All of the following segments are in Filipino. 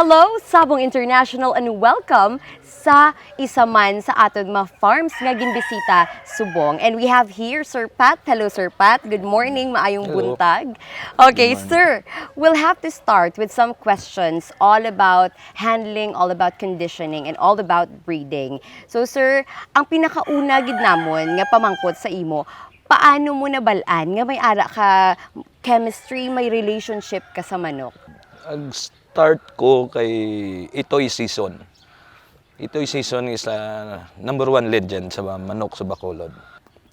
Hello, Sabong International and welcome sa isa man sa aton mga farms nga ginbisita Subong. And we have here Sir Pat. Hello Sir Pat. Good morning, maayong Hello. buntag. Okay, sir, we'll have to start with some questions all about handling, all about conditioning, and all about breeding. So sir, ang pinakauna gid namon nga pamangkot sa imo, paano mo nabalaan nga may ara ka chemistry, may relationship ka sa manok? Ang start ko kay Itoy Season. Itoy Season is a number one legend sa manok sa Bacolod.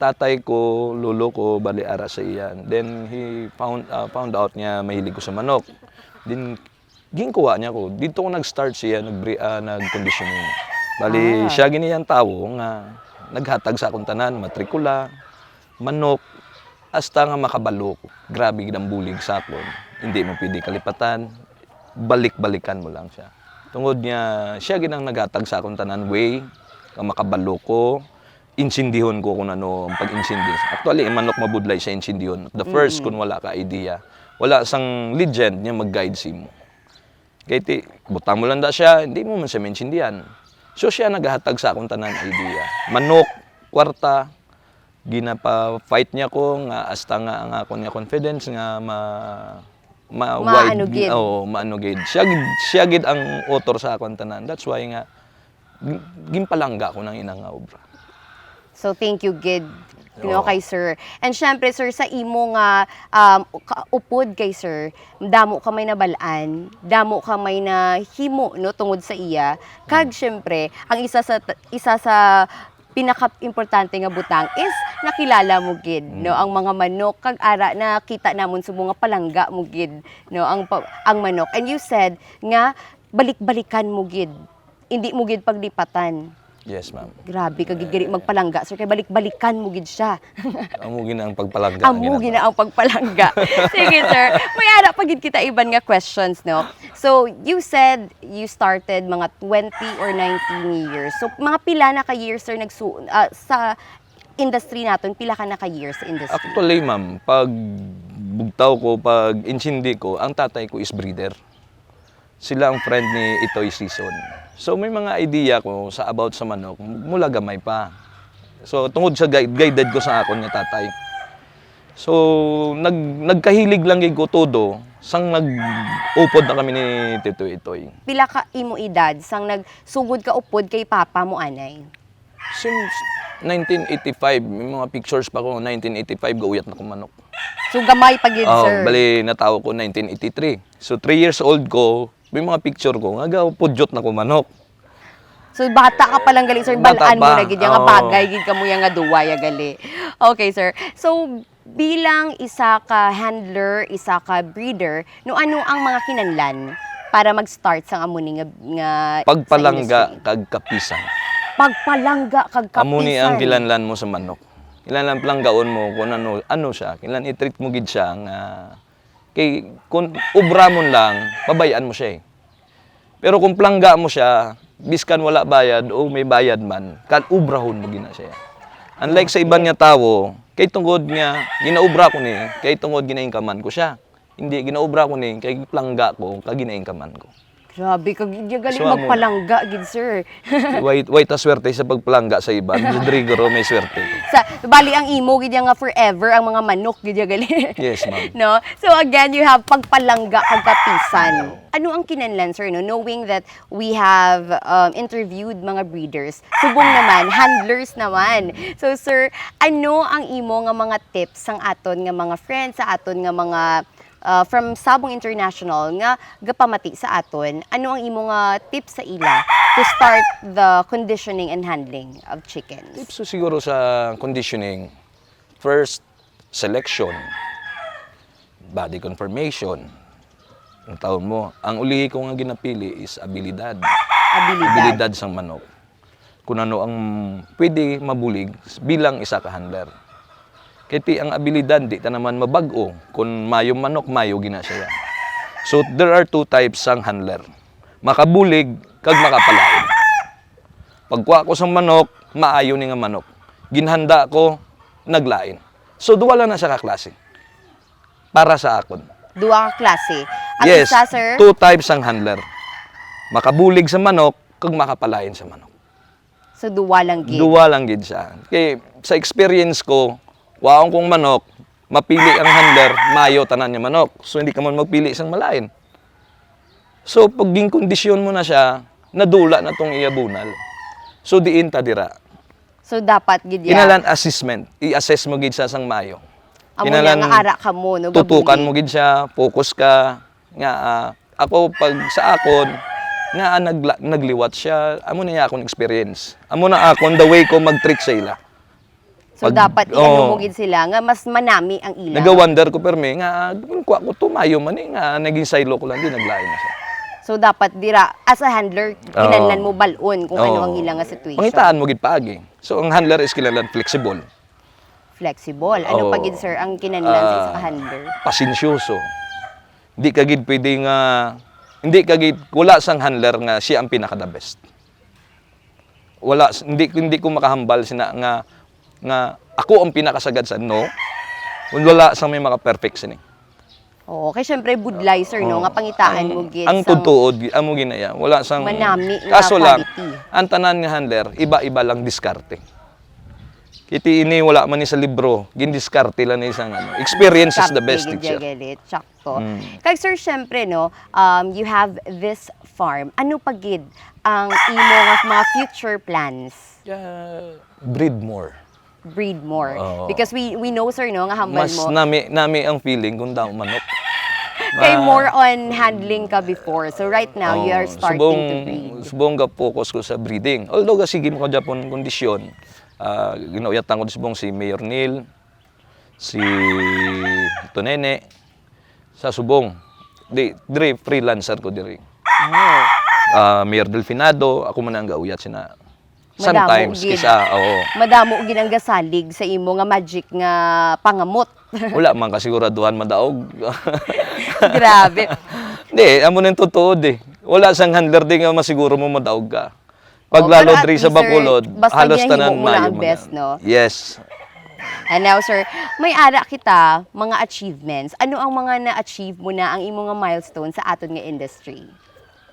Tatay ko, lolo ko, bali ara sa iyan. Then he found uh, found out niya mahilig ko sa manok. Then ginkuha niya ko. Dito ko nag-start siya, nag uh, nag-conditioning. Bali, Ah. siya gini ang tao nga naghatag sa akong tanan, matrikula, manok, hasta nga makabalo ko. Grabe gid ang bulig sa akon. Hindi mo pwede kalipatan. Balik-balikan mo lang siya. Tungod niya, siya gid ang naghatag sa akong tanan way, nga makabalo ko, insindihon ko kung ano ang pag-insindi. Actually, ang manok mabudlay sa insindihon. The first, kung wala ka idea, wala sang legend niya mag-guide si mo. Kaya ti, butang mo lang da siya, hindi mo man siya maintindihan. So siya naghahatag sa akong tanan idea. Manok, kwarta, ginapa-fight niya ko nga hasta nga ang ako niya confidence nga ma ma Maano gid. Oo, maano gid. Siya gid siya gid ang author sa akong tanan. That's why nga gi- gimpalangga ko ng inang nga obra. So thank you gid Oo. kay sir. And syempre sir sa imo nga um, upod kay sir, damo ka may nabalaan, damo ka may na himo no tungod sa iya. Kag syempre, ang isa sa isa sa pinaka-importante nga butang is nakilala mo gid no? Ang mga manok kag ara na kita namon sa mga palangga mo gid no? Ang ang manok. And you said nga balik-balikan mo gid. Hindi mo gid paglipatan Yes, ma'am. Grabe, kagigiri magpalangga. Sir, kay balik-balikan mo gid siya. Amo gina ang pagpalangga. Amo gina ang pagpalangga. Sige, sir. May ara pa gid kita iban nga questions, no? So, you said you started mga 20 or 19 years. So, mga pila na ka years, sir, nagsu ah, sa industry naton, pila ka na ka years sa industry? Actually, ma'am, pag bugtaw ko, pag insindi ko, ang tatay ko is breeder. Sila ang friend ni Itoy Season. So may mga idea ko sa about sa manok mula gamay pa. So tungod sa guide, guided ko sa akon ni tatay. So nag nagkahilig lang gid ko todo sang nag-upod na kami ni Tito Itoy. Pila ka imo edad sang nagsugod ka upod kay papa mo anay? Since 1985, may mga pictures pa ko 1985 gauyat na ko manok. So, gamay pa gid, Oh, sir. bali natawo ko 1983. So 3 years old ko, may mga picture ko, nga gaw pudyot na ko manok. So bata ka pa lang gali sir, balaan mo na gid nga oo. bagay gid ka mo yang nga duwaya gali. Okay sir. So bilang isa ka handler, isa ka breeder, no ano ang mga kinanlan para mag-start sa amuni nga, nga Pagpalangga kag kapisan. Pagpalangga kag kapisan. Amo ni ang kilanlan mo sa manok. Kilanlan palanggaon mo kung ano ano siya, kilan i-treat mo gid siya nga kay kung ubra mo lang, pabayaan mo siya eh. Pero kung plangga mo siya, biskan wala bayad o may bayad man, kan ubrahon mo gina siya. Unlike sa iban nga tawo, kay tungod nga ginaubra ko ni, kay tungod ginaingkaman ko siya. Hindi ginaubra ko ni, kay plangga ko, kag ginaingkaman ko. Grabe kag gid gali So, amo. magpalangga gid sir. Wait, wait ta swerte sa pagplangga sa iban. Rodrigo may swerte. sa bali ang imo gid nga forever ang mga manok gid gali. Yes, ma'am. no? So again, you have pagpalangga kag kapisan. Ano ang kinanlan, sir, no? Knowing that we have um, interviewed mga breeders, subong naman, handlers naman. So, sir, ano ang imo nga mga tips sang aton nga mga friends, sa aton nga mga uh, from Sabong International nga gapamati sa aton, ano ang imo nga tips sa ila to start the conditioning and handling of chickens? Tips ko siguro sa conditioning, first, selection, body confirmation, ang taon mo. Ang ulihi ko nga ginapili is abilidad. Abilidad. Abilidad sang manok. Kung ano ang pwede mabulig bilang isa ka handler. Kaya ti ang abilidad, di ta naman mabag-o. Kung mayo manok, mayo gina siya. So, there are two types sang handler. Makabulig, kag makapalain. Pagkuha ko sa manok, maayo ni nga manok. Ginhanda ko, naglain. So, duwala na siya kaklase. Para sa akon. Duwa ka klase. Ang yes, isa, sir, two types ang handler. makabulig sa manok kag makapalain sa manok. So duwa lang gid. Duwa lang gid siya. Kay sa experience ko, waong kong manok, mapili ang handler, mayo tanan niya manok. So hindi ka man magpili isang malain. So pag kondisyon mo na siya, nadula na tong iyabunal. So diin ta dira. So dapat gid ya. Kinalan assessment, i-assess mo gid sa sang mayo. Amo na nga ara ka mo no. tutukan mo gid siya, focus ka nga ah, ako pag sa akon nga ah, nagla, nagliwat siya, amo na niya akong experience. Amo na akon the way ko mag-trick sa ila. So pag- dapat oo. iano mo gid sila nga mas manami ang ila. Nagawonder ko perme nga kuha ko tumayo man eh, nga naging silo ko lang din naglain na siya. So dapat dira as a handler kinahanglan mo balon kung ano Oo. ang ila nga situation. Pangitaan mo gid paagi. So ang handler is kinahanglan flexible, Flexible. Ano Oo. pa gid sir ang kinahanglan sa isa Ah. handler? pasensyoso. Hindi ka gid pwede nga hindi ka gid wala sang handler nga siya ang pinaka the best. Wala hindi hindi ko makahambal sina nga nga ako ang pinakasagad sa no. Wala sang may maka perfect sini. Oo, kay syempre budlay sir no nga pangitaan mo gid ang sang- tutuod amo ginaya wala sang Manami nga kaso lang ang tanan nga handler iba-iba lang diskarte kiti ini wala man ni sa libro gindiskarte lang ni isang ano experience is the best teacher sakto. Mm. Kag sir, syempre, no, um, you have this farm. Ano pagid ang imo nga mga future plans? Yeah, breed more Breed more. Oo. Because we we know, sir, no, nga hambal mas mo. nami nami ang feeling kung daw manok Kay more on handling ka before. So right now, you are starting subong, to breed. Subong ga focus ko sa breeding. Although kasi sige mo ko Japon kondisyon, uh, ginauyatan ko subong si Mayor Neil, si Tonene, sa subong. Di, dire freelancer ko dire. Oh. Ah, Mayor Delfinado, ako man ang gauyat sina. Madamo Sometimes gid. kisa, oo. Madamo ginang gasalig sa imo nga magic nga pangamot. Wala man kasiguraduhan madaog. Grabe. Hindi, amo nang totoo eh. Wala sang handler din nga masiguro mo madaog ka. Pag Oh, lalo pero at diri sa least, sir, basta halos ginahimo tanan mo mayo ang man best, yan. no? Yes. And now, sir, may ara kita, mga achievements. Ano ang mga na-achieve mo na ang imo nga milestone sa aton nga industry?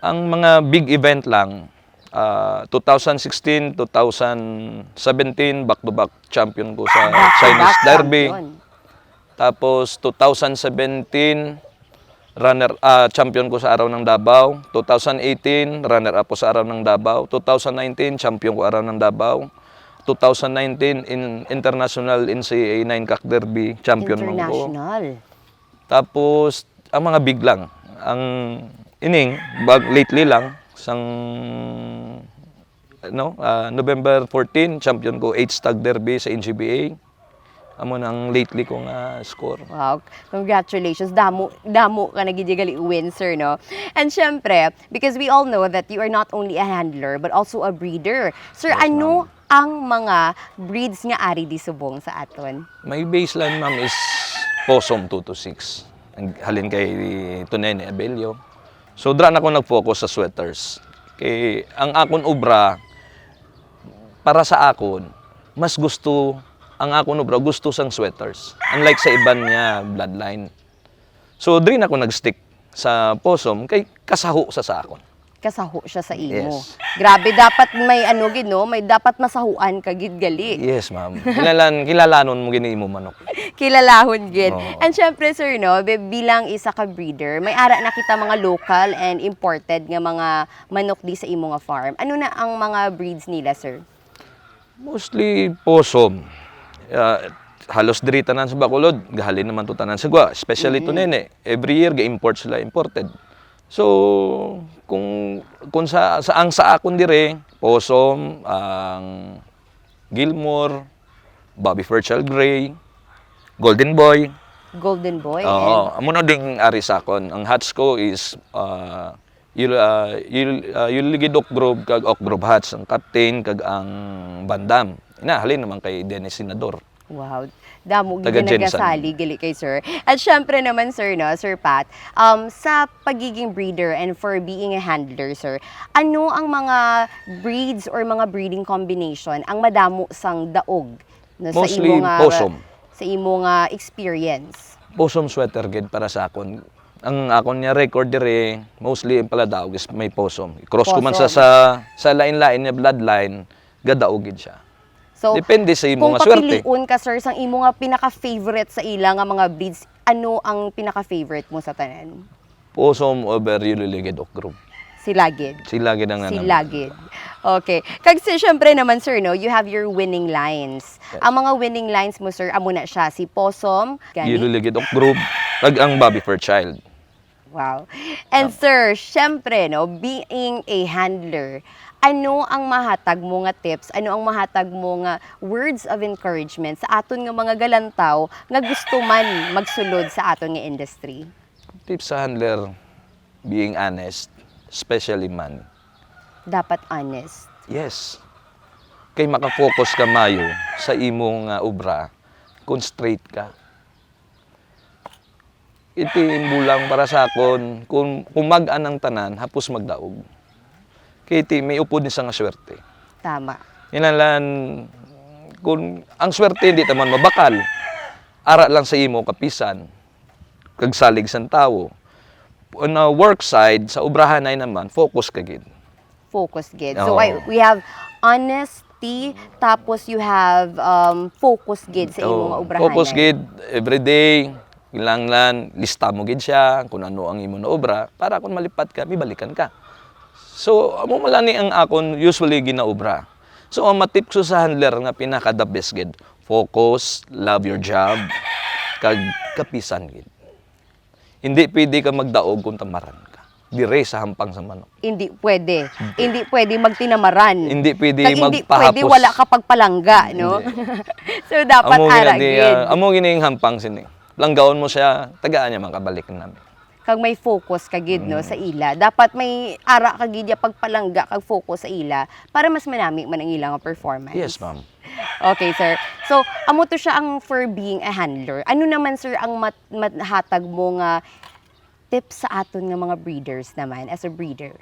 Ang mga big event lang, ah, 2016, 2017, back-to-back champion ko sa Back-to-back Chinese Derby. champion. Tapos 2017, runner ah, champion ko sa Araw ng Davao. 2018, runner up ko sa Araw ng Davao. 2019, champion ko Araw ng Davao. 2019 in International NCAA 9 Cock Derby, champion man ko. Tapos ang mga big lang, ang ining bag lately lang sang no, ah, November 14 champion ko 8 stag derby sa NCBA. Amo nang lately kong ah, score. Wow, congratulations. Damo, damo ka nagidigali win, sir, no? And syempre, because we all know that you are not only a handler, but also a breeder. Sir, ano ang mga breeds nga ari di subong sa aton? My baseline ma'am is Possum 2 to 6. Ang halin kay Tunene Abelio. So dra na ako nag-focus sa sweaters. Kay ang akon obra para sa akon mas gusto ang akon obra gusto sang sweaters. Unlike sa iban niya bloodline. So dri na ako nag-stick sa Possum kay kasaho sa sa akon. Kasaho siya sa imo. Yes. Grabe, dapat may ano gid, no? May dapat masahuan ka gid gali. Yes ma'am. Kilalan kilalanon mo gini mo manok. Kilalahon gid. Oo. And syempre sir no, bi- bilang isa ka breeder, may ara na kita mga local and imported nga mga manok di sa imo nga farm. Ano na ang mga breeds nila, sir? Mostly possum. Uh, halos diri tanan sa Bacolod, gahalin naman to tanan sa Gwa, especially to nene. Every year ga-import sila imported. So, kung kung sa, sa ang sa akon dire, possum, ang Gilmore, Bobby Fairchild Gray, Golden Boy. Golden boy Oo, amo na ding ari sa akon. Ang hats ko is uh, yul uh, yul uh, grove kag ok grove hats ang captain kag ang bandam. Ina halin naman kay Dennis Senador. wow. Damo gid nagasali gali kay sir. At syempre naman sir no, Sir Pat, um sa pagiging breeder and for being a handler, sir, ano ang mga breeds or mga breeding combination ang madamo sang daog no, sa Mostly imo nga possum. Sa imo nga experience? Possum sweater gid para sa akon. ang akon niya record dire mostly ang paladaog is may posom. Cross ko man sa Posom. sa sa lain-lain niya bloodline, gadaog gid siya. So, Depende sa imo kung nga swerte. papiliun ka, sir, sang imo nga pinaka-favorite sa ila nga mga breeds, ano ang pinaka-favorite mo sa tanan? Posom over Yuliligid Ok Group. Si Lagid. Sila gid ang Si nanam- Lagid. Okay. Kasi syempre naman, sir, no, you have your winning lines. Ang mga winning lines mo, sir, amo na siya. Si Possum, gani. Yuliligid Ok Group, kag ang Bobby for Child. Wow. And sir, syempre, no, being a handler, ano ang mahatag mo nga tips, ano ang mahatag mo nga words of encouragement sa aton nga mga galantaw nga gusto man magsulod sa aton nga industry? Tips sa handler, being honest, especially man. Dapat honest. Yes. Kay makafocus ka mayo sa imong nga obra, kung straight ka. Iti imbulang para sa akon, kung kumag ang tanan, hapos magdaog. Kay iti may upod ni sa nga swerte. Tama. Inalan, kung ang swerte hindi taman mabakal, ara lang sa imo kapisan, kagsalig sang tao. On a work side, sa obrahan ay naman, focus ka gid. Focus gid. So Oo. I, we have honesty, tapos you have um, focus gid sa imo nga Oo, obrahan. Focus gid everyday, lang lista mo gid siya kung ano ang imo na obra para kung malipat ka, bibalikan ka. So, amo malani ang akon usually ginaobra. So, ang matip ko sa handler nga pinaka the best gid, focus, love your job, kag kapisan gid. Hindi pwede ka magdaog kung tamaran ka. Dire sa hampang sa manok. Hindi pwede. Hindi pwede magtinamaran. Hindi pwede Kag hindi magpahapos. pwede wala ka pagpalangga, no? so dapat amo ara gina di, gid. ah, amo gina yung hampang sini. Langgaon mo siya, tagaan niya makabalik namin. kag may focus ka gid no Mm. sa ila. Dapat may ara ka gid ya pagpalangga kag focus sa ila para mas manami man ang ilang performance. Yes, ma'am. Okay, sir. So, amo to siya ang for being a handler. Ano naman sir ang mat, mathatag mo nga tips sa aton nga mga breeders naman as a breeder?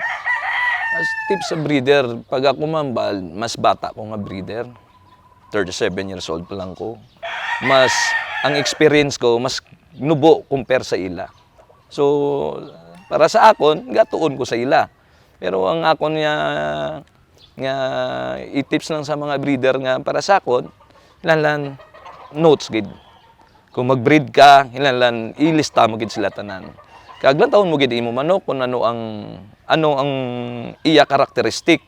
As tip sa breeder, pag ako mambal, mas bata ko nga breeder. 37 years old pa lang ko. Mas, ang experience ko, mas nubo compare sa ila. So, para sa akon, gatuon ko sa ila. Pero ang akon nga, nga i-tips lang sa mga breeder nga para sa akon, ilan notes gid. Kung mag-breed ka, ilan ilista mo gid sila tanan. Kaglan taon mo gid imo manok kung ano ang ano ang iya karakteristik.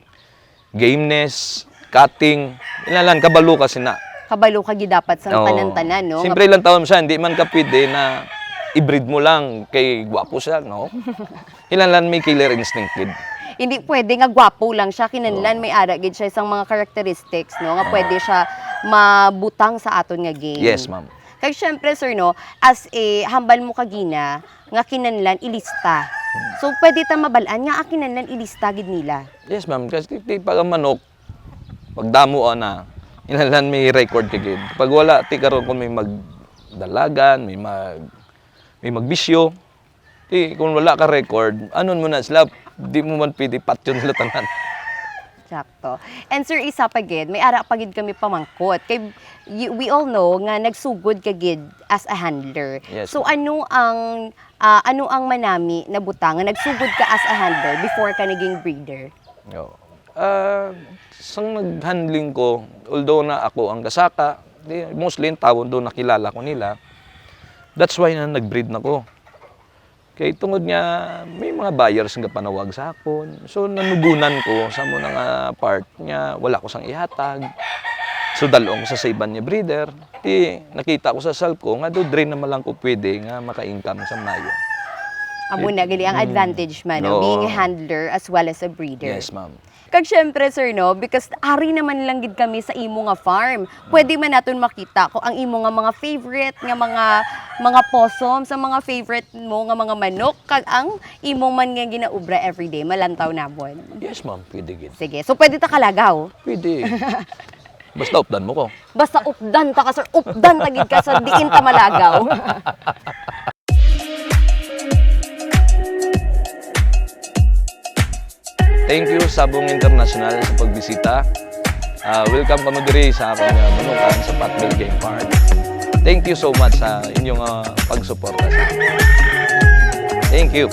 Gameness, cutting, ilan kabalo ka sina. Kabalo ka gid dapat sa Oo. tanan-tanan, no? Siyempre lang taon siya, hindi man ka pwede na i-breed mo lang kay gwapo siya, no? Ilan may killer instinct kid. Hindi pwede nga gwapo lang siya kinanlan may ara gid siya isang mga characteristics no nga pwede siya mabutang sa aton nga game. Yes, ma'am. Kag syempre sir no, as a hambal mo kagina nga kinanlan ilista. So pwede ta mabalaan nga a kinanlan ilista gid nila. Yes, ma'am. Kasi ti pag ang manok, pag damo na, ilan may record ka gid. Pag wala, ti karon kung may magdalagan, may mag may magbisyo, ti kung wala ka record, anon mo na sila, di mo man pwede patyon sila tanan. Sakto. And sir, isa pa gid, may ara pa gid kami pamangkot. Kay y- we all know nga nagsugod ka gid as a handler. Yes, so ano ang ah, ano ang manami na butang nga nagsugod ka as a handler before ka naging breeder? Yo. Ah, sang naghandling ko, although na ako ang kasaka, di, mostly yung tawon doon nakilala ko nila. That's why na nag-breed na ko. Kay tungod nga, may mga buyers nga panawag sa akon. So, nanugunan ko sa mo nga part niya, wala ko sang ihatag. So, dalong ko sa saiban niya breeder. Di, nakita ko sa self ko, nga do drain naman lang ko pwede nga maka-income sa mayo. Amo na gali ang advantage man, no? Being a handler as well as a breeder. Yes, ma'am. Kag syempre sir no, because ari naman lang gid kami sa imo nga farm. Pwede man naton makita ko ang imo nga mga favorite nga mga mga possum sa mga favorite mo nga mga manok kag ang imo man nga ginaubra everyday malantaw nabon. Yes, ma'am. Pwede gid. Sige, so pwede ta kalagaw. Pwede. Basta updan mo ko. Basta updan ta ka sir, updan ta gid ka sa diin ta malagaw. Thank you Sabong International sa pagbisita. Ah, welcome pa mo diri sa akong uh, manukan sa Patville Game Park. Thank you so much sa inyong ah, pagsuporta sa akin. Thank you.